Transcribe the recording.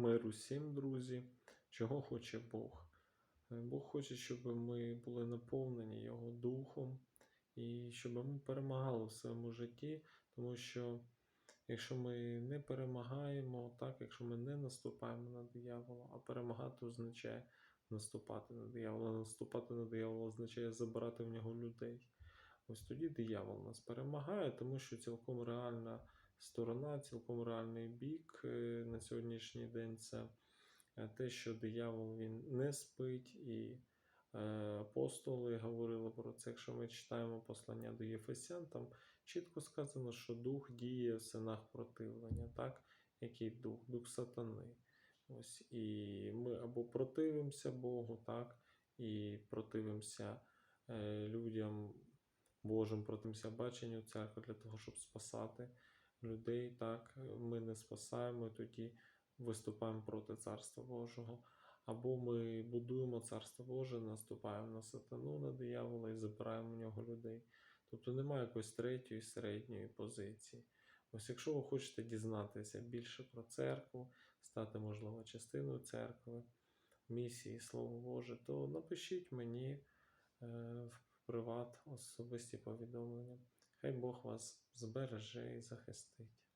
Миру всім, друзі. Чого хоче Бог? Е, Бог хоче, щоб ми були наповнені Його Духом і щоб ми перемагали в своєму житті, тому що якщо ми не перемагаємо, так, якщо ми не наступаємо на диявола, а перемагати означає наступати на диявола. Наступати на диявола означає забирати в нього людей. Ось тоді диявол нас перемагає, тому що цілком реальна сторона, цілком реальний бік е, на сьогоднішній день це е, те, що диявол він не спить, і е, апостоли говорили про це. Якщо ми читаємо послання до Єфесян, там чітко сказано, що дух діє в синах противлення, так? Який дух? Дух сатани. Ось і ми або противимося Богу, так, і противимося людям Божим, противимося баченню церкви для того, щоб спасати людей. Так, ми не спасаємо, і тоді виступаємо проти Царства Божого. Або ми будуємо Царство Боже, наступаємо на сатану, на диявола і забираємо в нього людей. Тобто немає якоїсь третьої середньої позиції. Ось якщо ви хочете дізнатися більше про церкву, стати, можливо, частиною церкви, місії Слово Боже, то напишіть мені е, в приват особисті повідомлення. Хай Бог вас збереже і захистить.